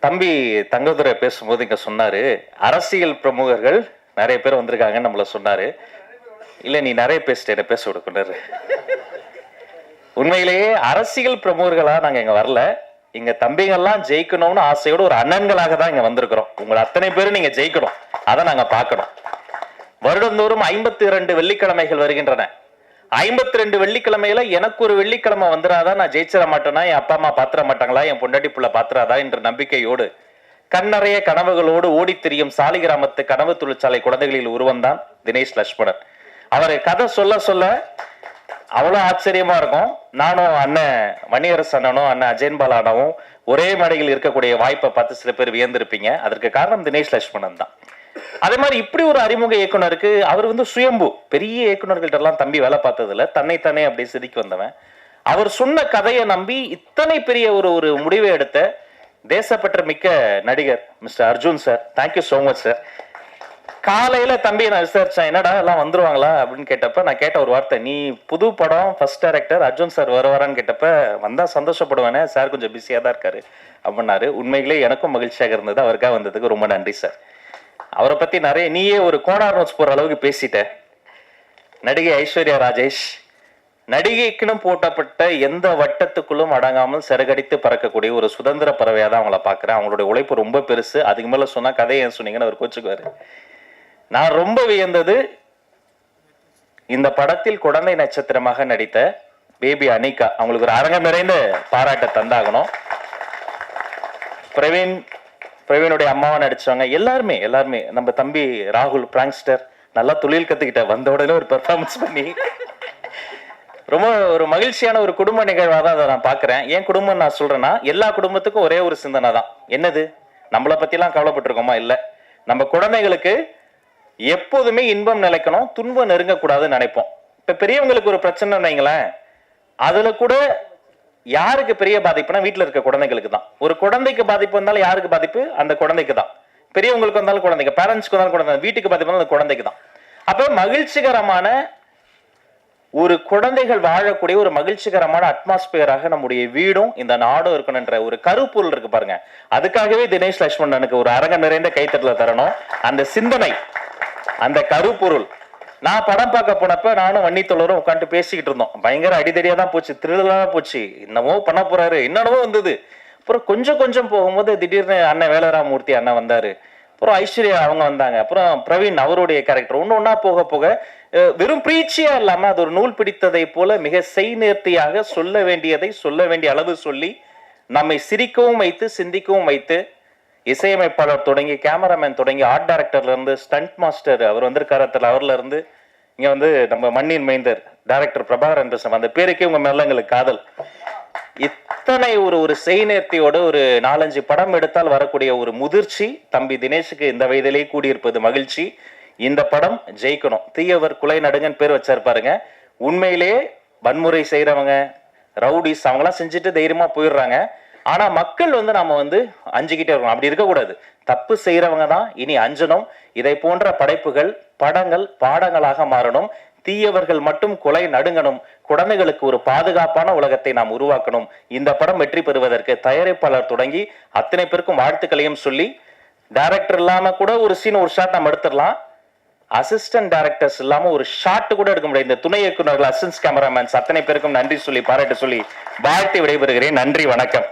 தம்பி தங்கதுரை பேசும்போது இங்க சொன்னாரு அரசியல் பிரமுகர்கள் நிறைய பேர் வந்திருக்காங்கன்னு நம்மள சொன்னாரு. இல்ல நீ நிறைய பேசிட்ட என்ன பேச விடுக்குனர் உண்மையிலேயே அரசியல் பிரமுகர்களா நாங்க இங்க வரல. இங்க தம்பிங்கெல்லாம் ஜெயிக்கணும்னு ஆசையோட ஒரு அண்ணன்களாக தான் இங்க வந்திருக்கிறோம். உங்களை அத்தனை பேரும் நீங்க ஜெயிக்கணும். அதை நாங்க பார்க்கணும். வருடந்தோறும் ஐம்பத்தி இரண்டு வெள்ளிக்கிழமைகள் வருகின்றன. ஐம்பத்தி ரெண்டு வெள்ளிக்கிழமையில எனக்கு ஒரு வெள்ளிக்கிழமை வந்துடாதா நான் ஜெயிச்சிட மாட்டேனா? என் அப்பா அம்மா பாத்திர மாட்டாங்களா? என் பொண்டாட்டி புள்ள பாத்திராதா என்ற நம்பிக்கையோடு கண்ணறைய கனவுகளோடு ஓடி திரியும் சாலிகிராமத்து கனவு தொழிற்சாலை குழந்தைகளில் உருவம்தான் தினேஷ் லட்சுமணன். அவர் கதை சொல்ல சொல்ல அவ்வளோ ஆச்சரியமா இருக்கும். நானும் அண்ணன் மணியரசு அண்ணனும் அண்ணன் அஜயன் பாலா ஒரே மேடையில் இருக்கக்கூடிய வாய்ப்பை பார்த்து சில பேர் வியந்திருப்பீங்க. அதற்கு காரணம் தினேஷ் லட்சுமணன் தான். அதே மாதிரி இப்படி ஒரு அறிமுக இயக்குனருக்கு அவர் வந்து சுயம்பு பெரிய இயக்குனர்கள்ட்ட எல்லாம் தம்பி வேலை பார்த்ததுல தன்னைத்தானே அப்படி சிரிக்கு வந்தவன். அவர் சொன்ன கதையை நம்பி இத்தனை பெரிய ஒரு ஒரு முடிவை எடுத்த தேசப்பற்ற மிக்க நடிகர் mister Arjun sir. Thank you so much sir காலையில தம்பி நான் விசாரிச்சேன் என்னடா எல்லாம் வந்துருவாங்களா? அப்படின்னு கேட்டப்ப நான் கேட்ட ஒரு வார்த்தை நீ புது படம் ஃபர்ஸ்ட் டைரக்டர் அர்ஜுன் சார் வருவாரான்னு கேட்டப்ப வந்தா சந்தோஷப்படுவேனே சார் கொஞ்சம் பிஸியா தான் இருக்காரு அப்படின்னாரு. உண்மையிலே எனக்கும் மகிழ்ச்சியாக இருந்தது. அவருக்காக வந்ததுக்கு ரொம்ப நன்றி சார் அவரை பத்தி நிறைய நீயே ஒரு கோடார் நோட்ஸ் போற அளவுக்கு பேசிட்ட. நடிகை ஐஸ்வர்யா ராஜேஷ் நடிகைக்குன்னு போட்டப்பட்ட எந்த வட்டத்துக்குள்ளும் அடங்காமல் சிறகடித்து பறக்கக்கூடிய ஒரு சுதந்திர பறவையாக தான் அவங்கள பாக்குறேன் அவங்களுடைய உழைப்பு ரொம்ப பெருசு. அதுக்கு மேல சொன்னா கதையை ஏன் சொன்னீங்கன்னு அவர் கோச்சுக்குவார். நான் ரொம்ப வியந்தது இந்த படத்தில் குழந்தை நட்சத்திரமாக நடித்த பேபி அனிகா. அவங்களுக்கு ஒரு அரங்கம் நிறைந்த பாராட்ட தந்தாகணும். பிரவீன் பிரவீனுடைய அம்மாவை நடிச்சவங்க எல்லாருமே எல்லாருமே நம்ம தம்பி ராகுல் பிராங்ஸ்டர் நல்லா தொழில் கத்துக்கிட்ட வந்த உடனே ஒரு பெர்ஃபார்மன்ஸ் பண்ணி. ரொம்ப ஒரு மகிழ்ச்சியான ஒரு குடும்ப நிகழ்வாக தான் அதை நான் பார்க்குறேன் ஏன் குடும்பம் நான் சொல்கிறேன்னா எல்லா குடும்பத்துக்கும் ஒரே ஒரு சிந்தனை தான். என்னது? நம்மளை பற்றிலாம் கவலைப்பட்டிருக்கோமா? இல்லை. நம்ம குழந்தைகளுக்கு எப்போதுமே இன்பம் நிலைக்கணும் துன்பம் நெருங்கக்கூடாதுன்னு நினைப்போம். இப்போ பெரியவங்களுக்கு ஒரு பிரச்சனை வைங்களேன் அதில் கூட யாருக்கு பெரிய பாதிப்புனா வீட்டில் இருக்க குழந்தைகளுக்கு தான். ஒரு குழந்தைக்கு பாதிப்பு வந்தாலும் யாருக்கு பாதிப்பு? அந்த குழந்தைக்கு தான். பெரியவங்களுக்கு வந்தாலும் குழந்தைக்கு பேரண்ட்ஸ்க்கு வந்தாலும் குழந்தை வீட்டுக்கு பாதிப்பு வந்தாலும் அந்த குழந்தைக்கு தான். அப்போ மகிழ்ச்சிகரமான ஒரு குழந்தைகள் வாழக்கூடிய ஒரு மகிழ்ச்சிகரமான அட்மாஸ்பியராக நம்முடைய வீடும் இந்த நாடும் இருக்கணுன்ற ஒரு கருப்பொருள் இருக்கு பாருங்க. அதுக்காகவே தினேஷ் லட்சுமணனுக்கு ஒரு அரங்க நிறைந்த கைத்தட்டல தரணும். அந்த சிந்தனை அந்த கருப்பொருள் நான் படம் பார்க்க போனப்ப நானும் வன்னித்தொழரும் உட்காந்து பேசிக்கிட்டு இருந்தோம். பயங்கர அடிதடியா தான் போச்சு திருடலா போச்சு. என்னமோ பண்ண போறாரு என்னென்னமோ வந்தது. அப்புறம் கொஞ்சம் கொஞ்சம் போகும்போது திடீர்னு அண்ணன் வேலராமூர்த்தி அண்ணன் வந்தாரு. அப்புறம் ஐஸ்வர்யா அவங்க வந்தாங்க. அப்புறம் பிரவீன் அவருடைய கேரக்டர் ஒன்று ஒன்றா போக போக வெறும் பிரீச்சியா இல்லாம அது ஒரு நூல் பிடித்ததை போல மிக செய்நேர்த்தியாக சொல்ல வேண்டியதை சொல்ல வேண்டிய அளவு சொல்லி நம்மை சிரிக்கவும் வைத்து சிந்திக்கவும் வைத்து இசையமைப்பாளர் தொடங்கி கேமராமேன் தொடங்கி ஆர்ட் டைரக்டர்லேருந்து ஸ்டண்ட் மாஸ்டர் அவர் வந்திருக்காரு அதுல அவர்ல இங்கே வந்து நம்ம மண்ணின் மைந்தர் டைரக்டர் பிரபாகரன் பேசும் அந்த பேருக்கே உங்கள் மேலே எங்களுக்கு காதல். இத்தனை ஒரு ஒரு செய்நேர்த்தியோட ஒரு நாலஞ்சு படம் எடுத்தால் வரக்கூடிய ஒரு முதிர்ச்சி தம்பி தினேஷுக்கு இந்த வயதிலே கூடியிருப்பது மகிழ்ச்சி. இந்த படம் ஜெயிக்கணும். தீயவர் குலை நடுங்கன் பேர் வச்சார் பாருங்க. உண்மையிலேயே வன்முறை செய்கிறவங்க ரவுடிஸ் அவங்களாம் செஞ்சுட்டு தைரியமாக போயிடுறாங்க. ஆனால் மக்கள் வந்து நம்ம வந்து அஞ்சுக்கிட்டே இருக்கணும். அப்படி இருக்கக்கூடாது. தப்பு செய்கிறவங்க தான் இனி அஞ்சனும் இதை போன்ற படைப்புகள் படங்கள் பாடங்களாக மாறணும். தீயவர்கள் மட்டும் கொலை நடுங்கணும். குழந்தைகளுக்கு ஒரு பாதுகாப்பான உலகத்தை நாம் உருவாக்கணும். இந்த படம் வெற்றி பெறுவதற்கு தயாரிப்பாளர் தொடங்கி அத்தனை பேருக்கும் வாழ்த்துக்களையும் சொல்லி டைரக்டர் இல்லாமல் கூட ஒரு சீன் ஒரு ஷாட் நம்ம எடுத்துடலாம். அசிஸ்டன்ட் டைரக்டர்ஸ் இல்லாம ஒரு ஷாட் கூட எடுக்க முடியாது. இந்த துணை இயக்குநர்கள் அசிஸ்டன்ட் கேமராமேன்ஸ் அத்தனை பேருக்கும் நன்றி சொல்லி பாராட்டு சொல்லி வாழ்த்து விடைபெறுகிறேன். நன்றி வணக்கம்.